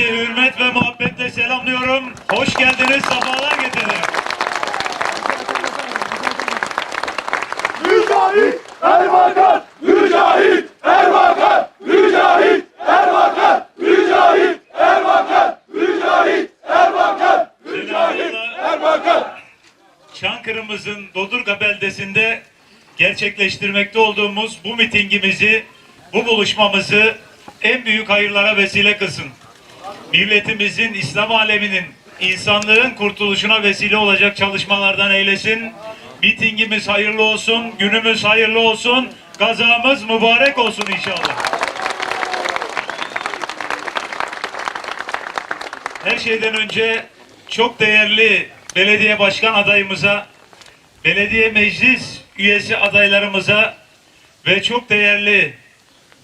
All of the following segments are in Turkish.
Hepinizi hürmet ve muhabbetle selamlıyorum. Hoş geldiniz, sefalar getirdiniz. Mücahit Erbakan! Mücahit Erbakan! Mücahit Erbakan! Mücahit Erbakan! Mücahit Erbakan! Mücahit Erbakan! Çankırı'mızın Dodurga beldesinde gerçekleştirmekte olduğumuz bu mitingimizi, bu buluşmamızı en büyük hayırlara vesile kılsın. Milletimizin, İslam aleminin, insanlığın kurtuluşuna vesile olacak çalışmalardan eylesin. Mitingimiz hayırlı olsun, günümüz hayırlı olsun, gazamız mübarek olsun inşallah. Her şeyden önce çok değerli belediye başkan adayımıza, belediye meclis üyesi adaylarımıza ve çok değerli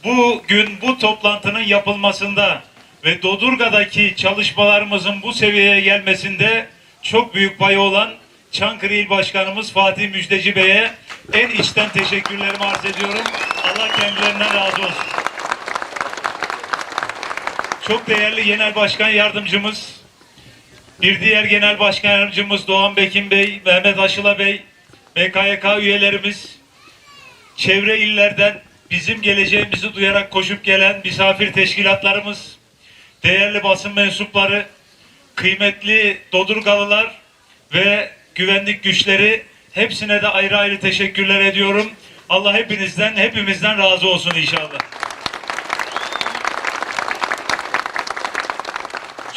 bugün bu toplantının yapılmasında ve Dodurga'daki çalışmalarımızın bu seviyeye gelmesinde çok büyük payı olan Çankırı İl Başkanımız Fatih Müjdeci Bey'e en içten teşekkürlerimi arz ediyorum. Allah kendilerinden razı olsun. Çok değerli Genel Başkan Yardımcımız, bir diğer Genel Başkan Yardımcımız Doğan Bekin Bey, Mehmet Aşıla Bey, BKYK üyelerimiz, çevre illerden bizim geleceğimizi duyarak koşup gelen misafir teşkilatlarımız, değerli basın mensupları, kıymetli Dodurgalılar ve güvenlik güçleri hepsine de ayrı ayrı teşekkürler ediyorum. Allah hepinizden, hepimizden razı olsun inşallah.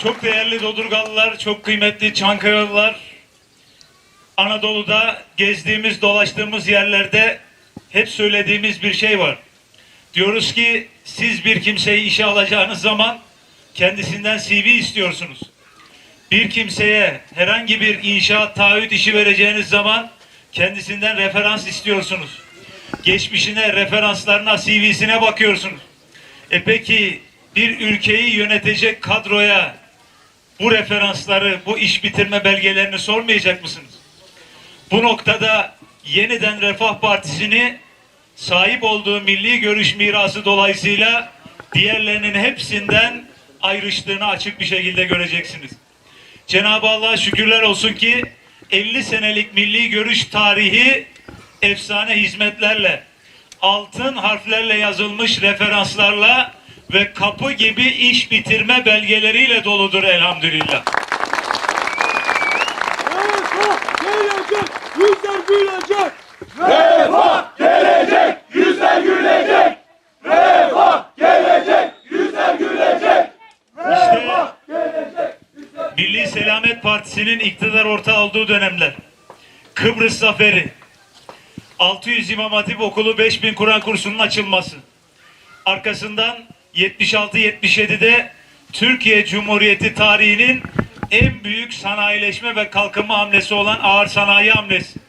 Çok değerli Dodurgalılar, çok kıymetli Çankırılılar, Anadolu'da gezdiğimiz, dolaştığımız yerlerde hep söylediğimiz bir şey var. Diyoruz ki siz bir kimseyi işe alacağınız zaman kendisinden CV istiyorsunuz. Bir kimseye herhangi bir inşaat taahhüt işi vereceğiniz zaman kendisinden referans istiyorsunuz. Geçmişine, referanslarına, CV'sine bakıyorsunuz. E peki bir ülkeyi yönetecek kadroya bu referansları, bu iş bitirme belgelerini sormayacak mısınız? Bu noktada yeniden Refah Partisi'ni sahip olduğu milli görüş mirası dolayısıyla diğerlerinin hepsinden ayrıştığını açık bir şekilde göreceksiniz. Cenab-ı Allah'a şükürler olsun ki 50 senelik milli görüş tarihi efsane hizmetlerle, altın harflerle yazılmış referanslarla ve kapı gibi iş bitirme belgeleriyle doludur elhamdülillah. Refah gelecek! Yüzler gülecek! Refah gelecek! Yüzler gülecek! Refah gelecek! Yüzler gülecek! Refah gelecek! Milli Selamet Partisi'nin iktidar ortağı olduğu dönemler. Kıbrıs Zaferi. 600 İmam Hatip Okulu 5000 Kur'an kursunun açılması. Arkasından 76-77'de Türkiye Cumhuriyeti tarihinin en büyük sanayileşme ve kalkınma hamlesi olan ağır sanayi hamlesi.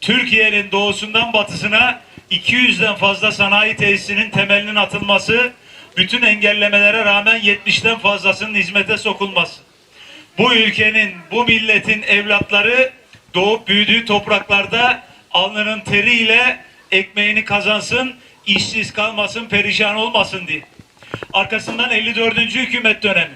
Türkiye'nin doğusundan batısına 200'den fazla sanayi tesisinin temelinin atılması, bütün engellemelere rağmen 70'ten fazlasının hizmete sokulması. Bu ülkenin, bu milletin evlatları doğup büyüdüğü topraklarda alnının teriyle ekmeğini kazansın, işsiz kalmasın, perişan olmasın diye. Arkasından 54. hükümet dönemi.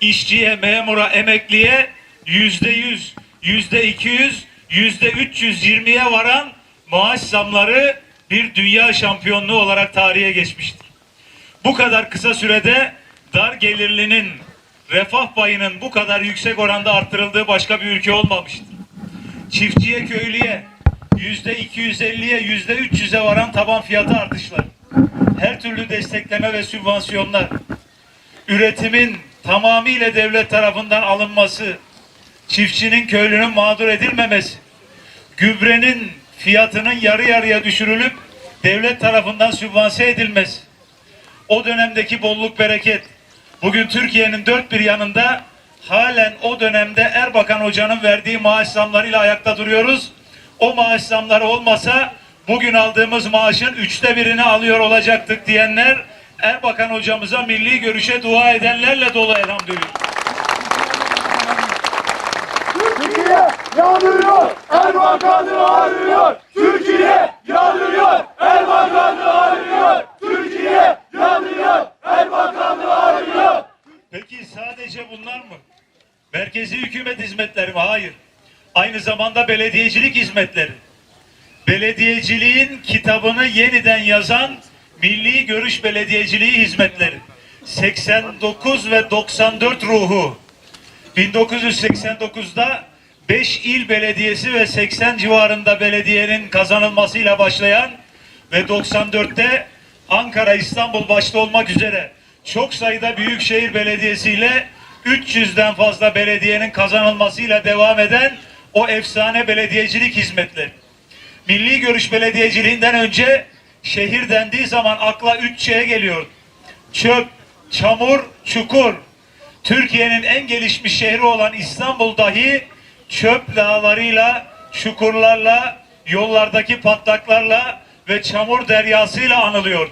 İşçiye, memura, emekliye yüzde yüz, yüzde iki yüz, yüzde üç yüz yirmiye varan maaş zamları bir dünya şampiyonluğu olarak tarihe geçmiştir. Bu kadar kısa sürede dar gelirlinin refah payının bu kadar yüksek oranda arttırıldığı başka bir ülke olmamıştır. Çiftçiye, köylüye yüzde 250'ye yüzde 300'e varan taban fiyatı artışları, her türlü destekleme ve sübvansiyonlar, üretimin tamamıyla devlet tarafından alınması, çiftçinin, köylünün mağdur edilmemesi, gübrenin fiyatının yarı yarıya düşürülüp devlet tarafından sübvanse edilmesi, o dönemdeki bolluk bereket, bugün Türkiye'nin dört bir yanında halen o dönemde Erbakan Hoca'nın verdiği maaş zamlarıyla ayakta duruyoruz. O maaş zamları olmasa bugün aldığımız maaşın üçte birini alıyor olacaktık diyenler Erbakan hocamıza milli görüşe dua edenlerle dolu elhamdülillah. Türkiye yanıyor! Erbakan'ı arıyor! Türkiye yanıyor! Erbakan'ı arıyor! Türkiye yanıyor! Erbakan'ı arıyor! Sadece bunlar mı? Merkezi hükümet hizmetleri mi? Hayır. Aynı zamanda belediyecilik hizmetleri. Belediyeciliğin kitabını yeniden yazan Milli Görüş Belediyeciliği hizmetleri. 89 ve 94 ruhu. 1989'da 5 il belediyesi ve 80 civarında belediyenin kazanılmasıyla başlayan ve 94'te Ankara, İstanbul başta olmak üzere çok sayıda büyükşehir belediyesiyle 300'den fazla belediyenin kazanılmasıyla devam eden o efsane belediyecilik hizmetleri. Milli görüş belediyeciliğinden önce şehir dendiği zaman akla üç şeye geliyor. Çöp, çamur, çukur. Türkiye'nin en gelişmiş şehri olan İstanbul dahi çöp dağlarıyla, çukurlarla, yollardaki patlaklarla ve çamur deryasıyla anılıyor.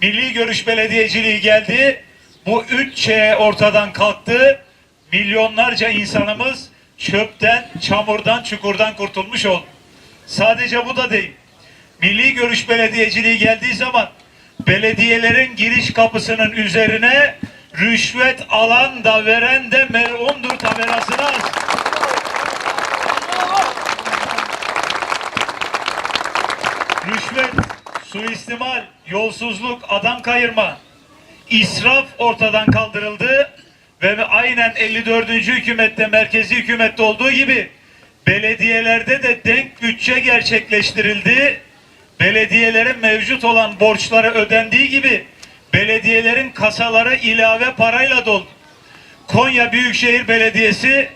Milli görüş belediyeciliği geldi. Bu üç şey ortadan kalktı. Milyonlarca insanımız çöpten, çamurdan, çukurdan kurtulmuş oldu. Sadece bu da değil. Milli görüş belediyeciliği geldiği zaman belediyelerin giriş kapısının üzerine rüşvet alan da veren de melundur tabelasını as. Rüşvet, suistimal, yolsuzluk, adam kayırma, israf ortadan kaldırıldı ve aynen 54. hükümette, merkezi hükümette olduğu gibi belediyelerde de denk bütçe gerçekleştirildi. Belediyelerin mevcut olan borçları ödendiği gibi belediyelerin kasaları ilave parayla doldu. Konya Büyükşehir Belediyesi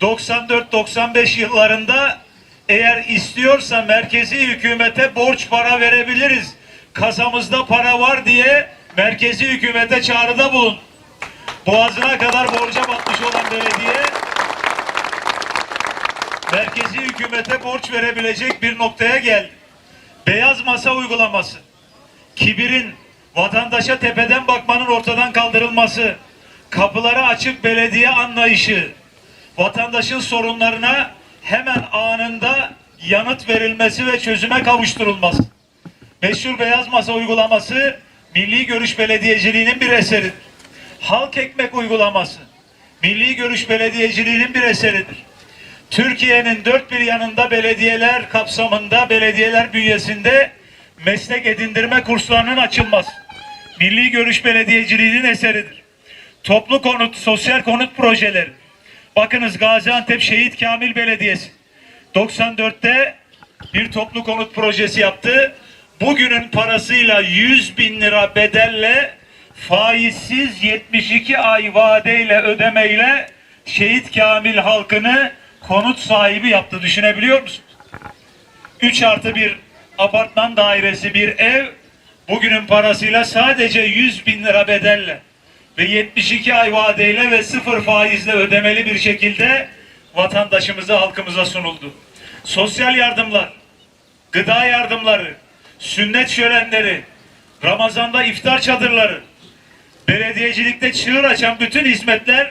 94-95 yıllarında eğer istiyorsa merkezi hükümete borç para verebiliriz. Kasamızda para var diye merkezi hükümete çağrıda bulun. Boğazına kadar borca batmış olan belediye merkezi hükümete borç verebilecek bir noktaya geldi. Beyaz masa uygulaması, kibirin, vatandaşa tepeden bakmanın ortadan kaldırılması, kapıları açık belediye anlayışı, vatandaşın sorunlarına hemen anında yanıt verilmesi ve çözüme kavuşturulması. Meşhur beyaz masa uygulaması Milli Görüş Belediyeciliğinin bir eseridir. Halk ekmek uygulaması Milli Görüş Belediyeciliğinin bir eseridir. Türkiye'nin dört bir yanında belediyeler kapsamında, belediyeler bünyesinde meslek edindirme kurslarının açılması. Milli Görüş Belediyeciliğinin eseridir. Toplu konut, sosyal konut projeleri. Bakınız Gaziantep Şehit Kamil Belediyesi 94'te bir toplu konut projesi yaptı. Bugünün parasıyla 100 bin lira bedelle faizsiz 72 ay vadeyle ödemeyle Şehit Kamil halkını konut sahibi yaptı. Düşünebiliyor musunuz? 3 artı bir apartman dairesi bir ev bugünün parasıyla sadece 100 bin lira bedelle ve 72 ay vadeyle ve sıfır faizle ödemeli bir şekilde vatandaşımıza halkımıza sunuldu. Sosyal yardımlar, gıda yardımları, sünnet şölenleri, Ramazan'da iftar çadırları, belediyecilikte çığır açan bütün hizmetler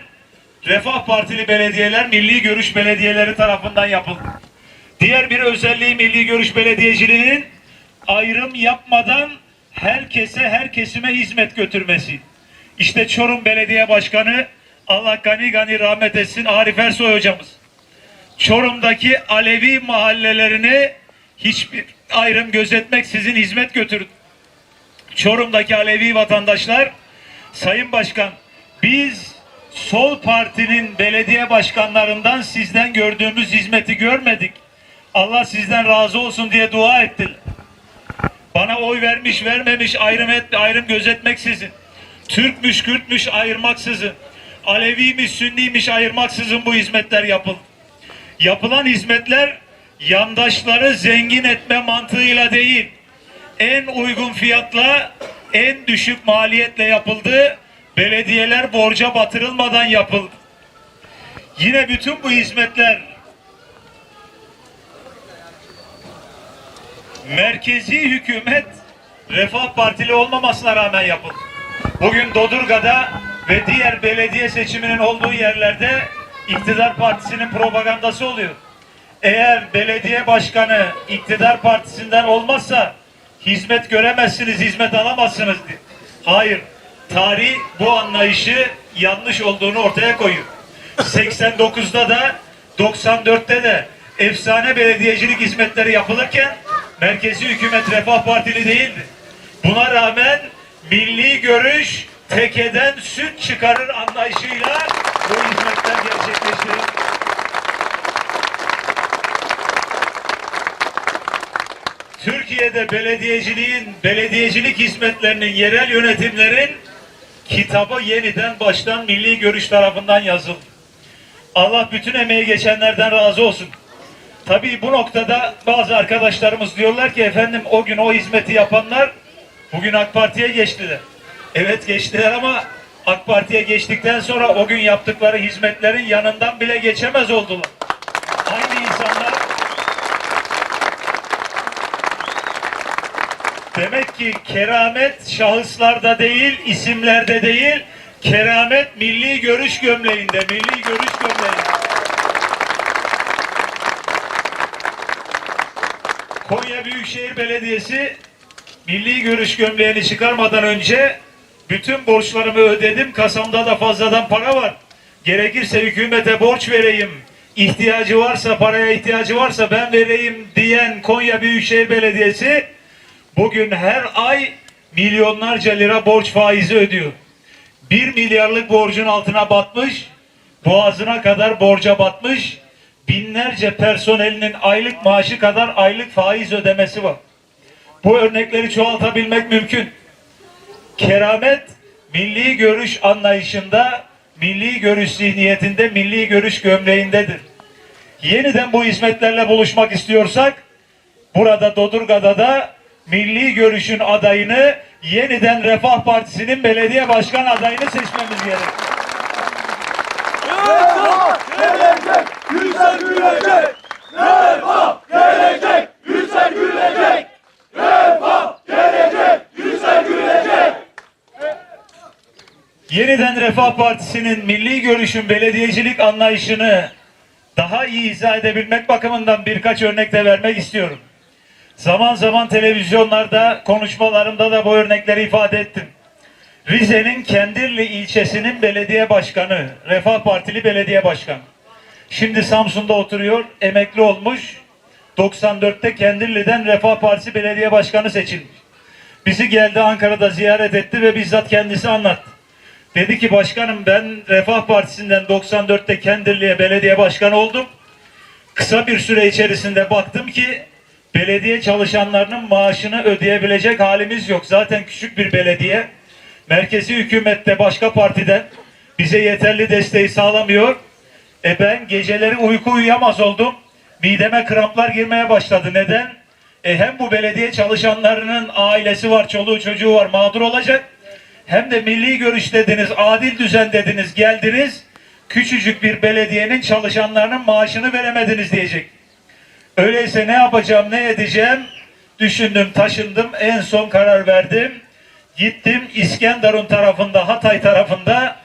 Refah Partili belediyeler, Milli Görüş belediyeleri tarafından yapıldı. Diğer bir özelliği Milli Görüş Belediyeciliğinin ayrım yapmadan herkese, her kesime hizmet götürmesi. İşte Çorum Belediye Başkanı Allah gani gani rahmet etsin Arif Ersoy hocamız. Çorum'daki Alevi mahallelerine hiçbir ayrım gözetmeksizin hizmet götürdü. Çorum'daki Alevi vatandaşlar Sayın Başkan biz sol partinin belediye başkanlarından sizden gördüğümüz hizmeti görmedik. Allah sizden razı olsun diye dua ettiler. Bana oy vermiş vermemiş ayrım et, ayrım gözetmeksizin. Türkmüş Kürtmüş ayırmaksızın. Aleviymiş Sünniymiş ayırmaksızın bu hizmetler yapıldı. Yapılan hizmetler yandaşları zengin etme mantığıyla değil, en uygun fiyatla, en düşük maliyetle yapıldı. Belediyeler borca batırılmadan yapıldı. Yine bütün bu hizmetler merkezi hükümet Refah Partili olmamasına rağmen yapıldı. Bugün Dodurga'da ve diğer belediye seçiminin olduğu yerlerde iktidar partisinin propagandası oluyor. Eğer belediye başkanı iktidar partisinden olmazsa hizmet göremezsiniz, hizmet alamazsınız. Hayır, tarih bu anlayışı yanlış olduğunu ortaya koyuyor. 89'da da 94'te de efsane belediyecilik hizmetleri yapılırken merkezi hükümet Refah Partili değildi. Buna rağmen milli görüş tekeden süt çıkarır anlayışıyla bu hizmetler gerçekleştirildi. Türkiye'de belediyeciliğin, belediyecilik hizmetlerinin, yerel yönetimlerin kitabı yeniden baştan milli görüş tarafından yazıldı. Allah bütün emeği geçenlerden razı olsun. Tabii bu noktada bazı arkadaşlarımız diyorlar ki efendim o gün o hizmeti yapanlar bugün AK Parti'ye geçtiler. Evet geçtiler ama AK Parti'ye geçtikten sonra o gün yaptıkları hizmetlerin yanından bile geçemez oldular. Aynı insanlar Demek ki keramet şahıslarda değil, isimlerde değil, keramet milli görüş gömleğinde, milli görüş gömleğinde. Konya Büyükşehir Belediyesi milli görüş gömleğini çıkarmadan önce bütün borçlarımı ödedim. Kasamda da fazladan para var. Gerekirse hükümete borç vereyim. İhtiyacı varsa, paraya ihtiyacı varsa ben vereyim diyen Konya Büyükşehir Belediyesi bugün her ay milyonlarca lira borç faizi ödüyor. Bir milyarlık borcun altına batmış, boğazına kadar borca batmış, binlerce personelinin aylık maaşı kadar aylık faiz ödemesi var. Bu örnekleri çoğaltabilmek mümkün. Keramet milli görüş anlayışında, milli görüş zihniyetinde, milli görüş gömleğindedir. Yeniden bu hizmetlerle buluşmak istiyorsak, burada Dodurga'da da milli görüşün adayını yeniden Refah Partisi'nin belediye başkan adayını seçmemiz gerek. Refah gelecek, yüzler gülecek. Refah gelecek, yüzler gülecek. Refah gelecek, yüzler gülecek. Yeniden Refah Partisi'nin milli görüşün belediyecilik anlayışını daha iyi izah edebilmek bakımından birkaç örnek de vermek istiyorum. Zaman zaman televizyonlarda, konuşmalarımda da bu örnekleri ifade ettim. Rize'nin Kendirli ilçesinin belediye başkanı, Refah Partili belediye başkanı. Şimdi Samsun'da oturuyor, emekli olmuş. 94'te Kendirli'den Refah Partisi belediye başkanı seçilmiş. Bizi geldi Ankara'da ziyaret etti ve bizzat kendisi anlattı. Dedi ki başkanım ben Refah Partisi'nden 94'te Kendirli'ye belediye başkanı oldum. Kısa bir süre içerisinde baktım ki belediye çalışanlarının maaşını ödeyebilecek halimiz yok. Zaten küçük bir belediye. Merkezi hükümette başka partiden bize yeterli desteği sağlamıyor. E ben geceleri uyku uyuyamaz oldum. Mideme kramplar girmeye başladı. Neden? E hem bu belediye çalışanlarının ailesi var, çoluğu çocuğu var, mağdur olacak. Hem de milli görüş dediniz, adil düzen dediniz, geldiniz. Küçücük bir belediyenin çalışanlarının maaşını veremediniz diyecek. Öyleyse ne yapacağım, ne edeceğim? Düşündüm, taşındım, en son karar verdim. Gittim İskenderun tarafında, Hatay tarafında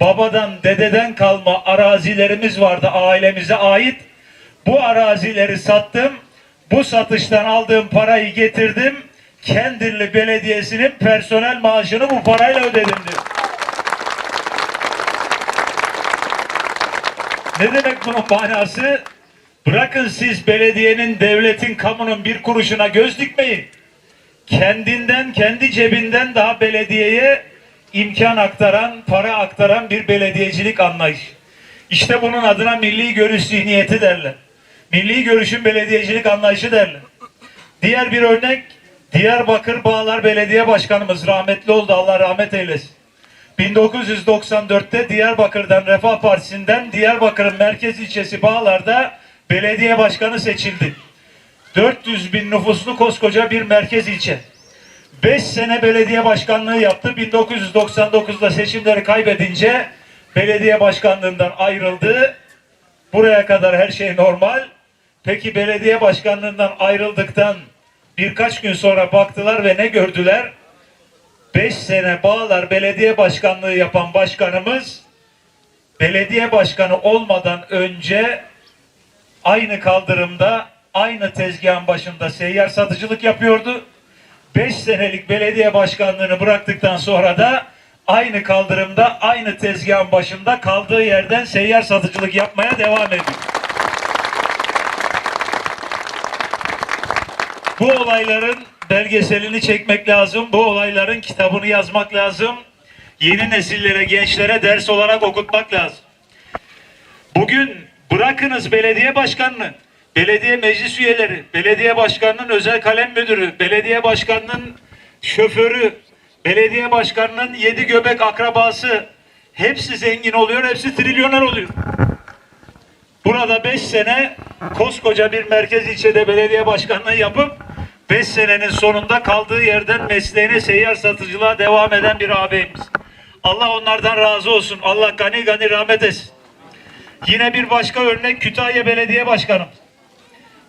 babadan, dededen kalma arazilerimiz vardı ailemize ait. Bu arazileri sattım. Bu satıştan aldığım parayı getirdim. Kendirli Belediyesi'nin personel maaşını bu parayla ödedim diyor. Ne demek bunun manası? Bırakın siz belediyenin, devletin, kamunun bir kuruşuna göz dikmeyin. Kendinden, kendi cebinden daha belediyeye imkan aktaran, para aktaran bir belediyecilik anlayış. İşte bunun adına milli görüş zihniyeti derler. Milli görüşün belediyecilik anlayışı derler. Diğer bir örnek Diyarbakır Bağlar Belediye Başkanımız rahmetli oldu Allah rahmet eylesin. 1994'te Diyarbakır'dan Refah Partisi'nden Diyarbakır'ın merkez ilçesi Bağlar'da belediye başkanı seçildi. 400 bin nüfuslu koskoca bir merkez ilçe. 5 sene belediye başkanlığı yaptı. 1999'da seçimleri kaybedince belediye başkanlığından ayrıldı. Buraya kadar her şey normal. Peki belediye başkanlığından ayrıldıktan birkaç gün sonra baktılar ve ne gördüler? 5 sene Bağlar Belediye Başkanlığı yapan başkanımız belediye başkanı olmadan önce aynı kaldırımda aynı tezgahın başında seyyar satıcılık yapıyordu. 5 senelik belediye başkanlığını bıraktıktan sonra da aynı kaldırımda, aynı tezgahın başında kaldığı yerden seyyar satıcılık yapmaya devam ediyor. Bu olayların belgeselini çekmek lazım. Bu olayların kitabını yazmak lazım. Yeni nesillere, gençlere ders olarak okutmak lazım. Bugün bırakınız belediye başkanını, belediye meclis üyeleri, belediye başkanının özel kalem müdürü, belediye başkanının şoförü, belediye başkanının yedi göbek akrabası hepsi zengin oluyor, hepsi trilyoner oluyor. Burada 5 sene koskoca bir merkez ilçede belediye başkanlığı yapıp 5 senenin sonunda kaldığı yerden mesleğine seyyar satıcılığa devam eden bir ağabeyimiz. Allah onlardan razı olsun. Allah gani gani rahmet etsin. Yine bir başka örnek Kütahya Belediye Başkanı.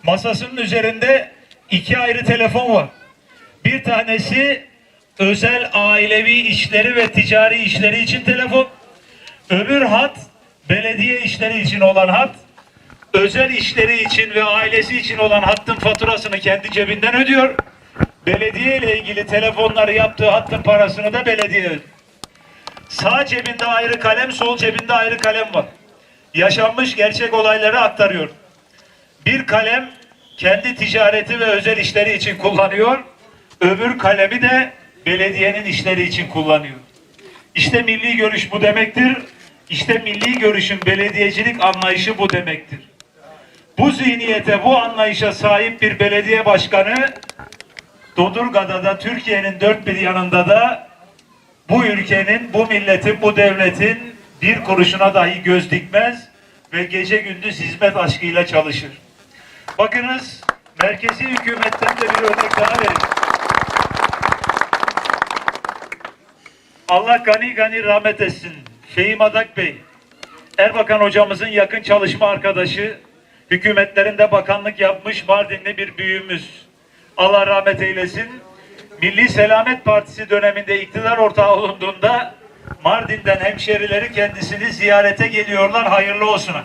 Masasının üzerinde iki ayrı telefon var. Bir tanesi özel ailevi işleri ve ticari işleri için telefon. Öbür hat belediye işleri için olan hat. Özel işleri için ve ailesi için olan hattın faturasını kendi cebinden ödüyor. Belediye ile ilgili telefonları yaptığı hattın parasını da belediye ödüyor. Sağ cebinde ayrı kalem, sol cebinde ayrı kalem var. Yaşanmış gerçek olayları aktarıyor. Bir kalem kendi ticareti ve özel işleri için kullanıyor. Öbür kalemi de belediyenin işleri için kullanıyor. İşte milli görüş bu demektir. İşte milli görüşün belediyecilik anlayışı bu demektir. Bu zihniyete, bu anlayışa sahip bir belediye başkanı Dodurga'da da Türkiye'nin dört bir yanında da bu ülkenin, bu milletin, bu devletin bir kuruşuna dahi göz dikmez ve gece gündüz hizmet aşkıyla çalışır. Bakınız merkezi hükümetten de bir örnek daha vereyim. Allah gani gani rahmet etsin. Fehim Adak Bey, Erbakan hocamızın yakın çalışma arkadaşı, hükümetlerinde bakanlık yapmış Mardinli bir büyüğümüz. Allah rahmet eylesin. Milli Selamet Partisi döneminde iktidar ortağı olunduğunda Mardin'den hemşerileri kendisini ziyarete geliyorlar hayırlı olsuna.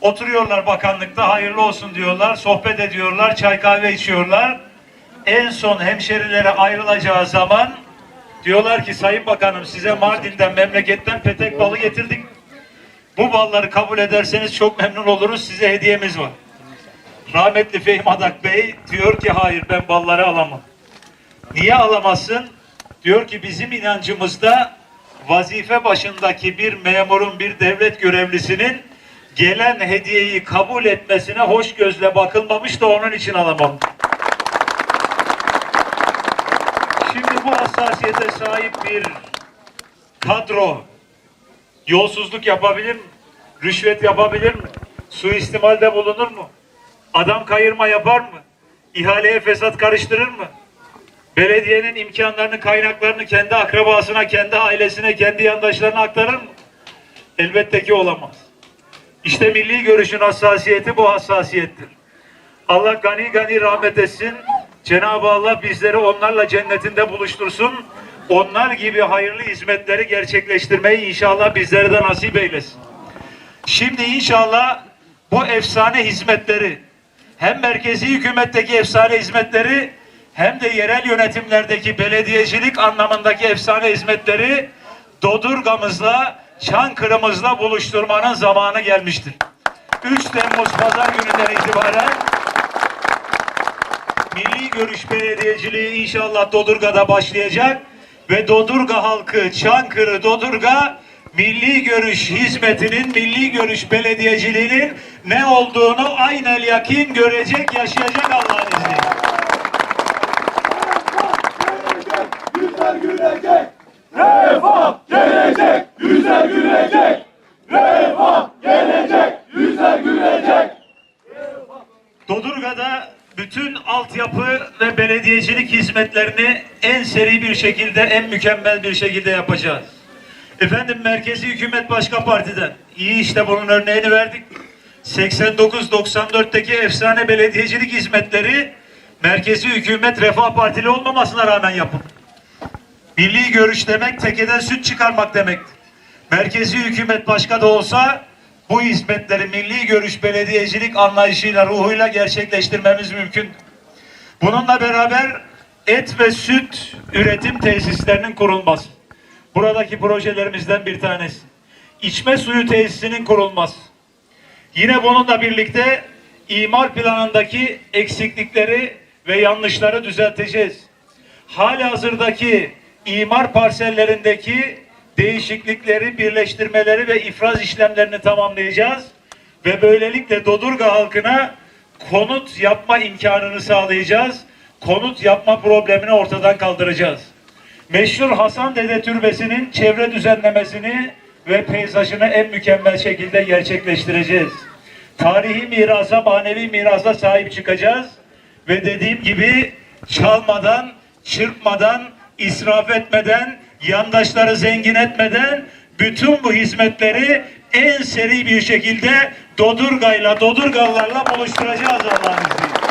Oturuyorlar bakanlıkta hayırlı olsun diyorlar, sohbet ediyorlar, çay kahve içiyorlar. En son hemşerilere ayrılacağı zaman diyorlar ki Sayın Bakanım size Mardin'den memleketten petek balı getirdik. Bu balları kabul ederseniz çok memnun oluruz. Size hediyemiz var. Rahmetli Fehmi Adak Bey diyor ki hayır ben balları alamam. Niye alamazsın? Diyor ki bizim inancımızda vazife başındaki bir memurun, bir devlet görevlisinin gelen hediyeyi kabul etmesine hoş gözle bakılmamış da onun için alamam. Şimdi bu hassasiyete sahip bir kadro yolsuzluk yapabilir mi? Rüşvet yapabilir mi? Suistimalde bulunur mu? Adam kayırma yapar mı? İhaleye fesat karıştırır mı? Belediyenin imkanlarını, kaynaklarını kendi akrabasına, kendi ailesine, kendi yandaşlarına aktarır mı? Elbette ki olamaz. İşte milli görüşün hassasiyeti bu hassasiyettir. Allah gani gani rahmet etsin. Cenab-ı Allah bizleri onlarla cennetinde buluştursun. Onlar gibi hayırlı hizmetleri gerçekleştirmeyi inşallah bizlere de nasip eylesin. Şimdi inşallah bu efsane hizmetleri hem merkezi hükümetteki efsane hizmetleri hem de yerel yönetimlerdeki belediyecilik anlamındaki efsane hizmetleri Dodurga'mızla, Çankırı'mızla buluşturmanın zamanı gelmiştir. 3 Temmuz Pazar gününden itibaren Milli Görüş Belediyeciliği inşallah Dodurga'da başlayacak ve Dodurga halkı, Çankırı, Dodurga Milli Görüş hizmetinin, Milli Görüş Belediyeciliğinin ne olduğunu aynel yakin görecek, yaşayacak Allah'ın izniyle. Yüzler gülecek. Refah gelecek. Yüzler gülecek. Refah gelecek. Yüzler gülecek. Dodurga'da bütün altyapı ve belediyecilik hizmetlerini en seri bir şekilde, en mükemmel bir şekilde yapacağız. Efendim Merkezi Hükümet Başka Parti'den iyi işte bunun örneğini verdik. 89-94'teki efsane belediyecilik hizmetleri Merkezi Hükümet Refah Partili olmamasına rağmen yapıldı. Milli görüş demek tekeden süt çıkarmak demektir. Merkezi hükümet başka da olsa bu hizmetleri milli görüş belediyecilik anlayışıyla, ruhuyla gerçekleştirmemiz mümkün. Bununla beraber et ve süt üretim tesislerinin kurulması. buradaki projelerimizden bir tanesi. İçme suyu tesisinin kurulması. Yine bununla birlikte imar planındaki eksiklikleri ve yanlışları düzelteceğiz. Hali hazırdaki imar parsellerindeki değişiklikleri, birleştirmeleri ve ifraz işlemlerini tamamlayacağız. Ve böylelikle Dodurga halkına konut yapma imkanını sağlayacağız. Konut yapma problemini ortadan kaldıracağız. Meşhur Hasan Dede Türbesi'nin çevre düzenlemesini ve peyzajını en mükemmel şekilde gerçekleştireceğiz. Tarihi mirasa, manevi mirasa sahip çıkacağız. Ve dediğim gibi çalmadan, çırpmadan, israf etmeden, yandaşları zengin etmeden bütün bu hizmetleri en seri bir şekilde Dodurga'yla, Dodurgalılarla buluşturacağız Allah'ın izniyle.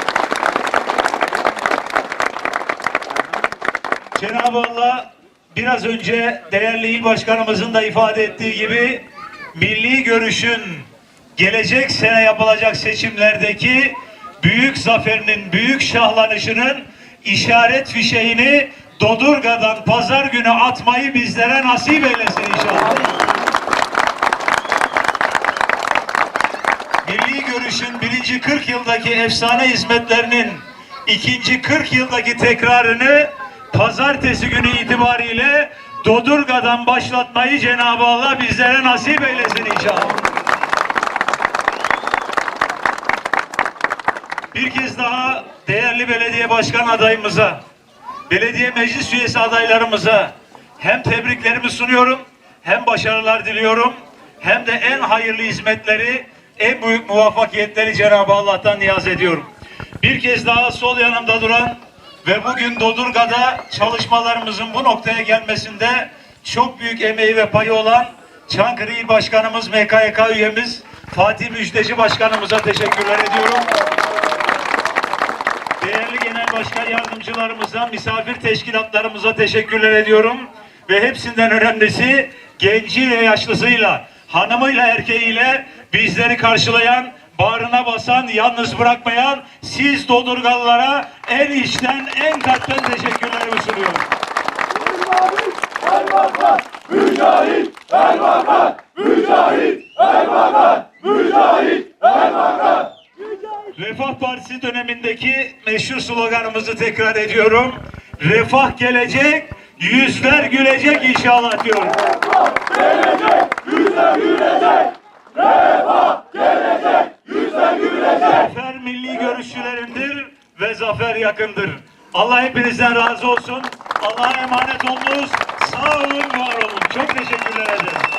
Cenab-ı Allah biraz önce değerli il başkanımızın da ifade ettiği gibi milli görüşün gelecek sene yapılacak seçimlerdeki büyük zaferinin, büyük şahlanışının işaret fişeğini Dodurga'dan pazar günü atmayı bizlere nasip eylesin inşallah. Milli görüşün birinci 40 yıldaki efsane hizmetlerinin ikinci 40 yıldaki tekrarını pazartesi günü itibariyle Dodurga'dan başlatmayı Cenab-ı Allah bizlere nasip eylesin inşallah. Bir kez daha değerli belediye başkan adayımıza, belediye meclis üyesi adaylarımıza hem tebriklerimi sunuyorum, hem başarılar diliyorum, hem de en hayırlı hizmetleri, en büyük muvaffakiyetleri Cenab-ı Allah'tan niyaz ediyorum. Bir kez daha sol yanımda duran ve bugün Dodurga'da çalışmalarımızın bu noktaya gelmesinde çok büyük emeği ve payı olan Çankırı İl Başkanımız, MKYK üyemiz Fatih Müjdeci Başkanımıza teşekkürler ediyorum. Değerli genel başkan yardımcılarımıza, misafir teşkilatlarımıza teşekkürler ediyorum. Ve hepsinden önemlisi genciyle yaşlısıyla, hanımıyla erkeğiyle bizleri karşılayan, bağrına basan, yalnız bırakmayan siz Dodurgalılara en içten, en kalpten teşekkürlerimi sunuyorum. Mücahit, Erbakan, Mücahit, Erbakan, Mücahit, Erbakan. Refah Partisi dönemindeki meşhur sloganımızı tekrar ediyorum. Refah gelecek, yüzler gülecek inşallah diyorum. Gelecek, yüzler gülecek. Refah gelecek, yüzler gülecek. Zafer milli görüşçülerindir ve zafer yakındır. Allah hepinizden razı olsun. Allah'a emanet olunuz. Sağ olun, var olun. Çok teşekkürler ederim.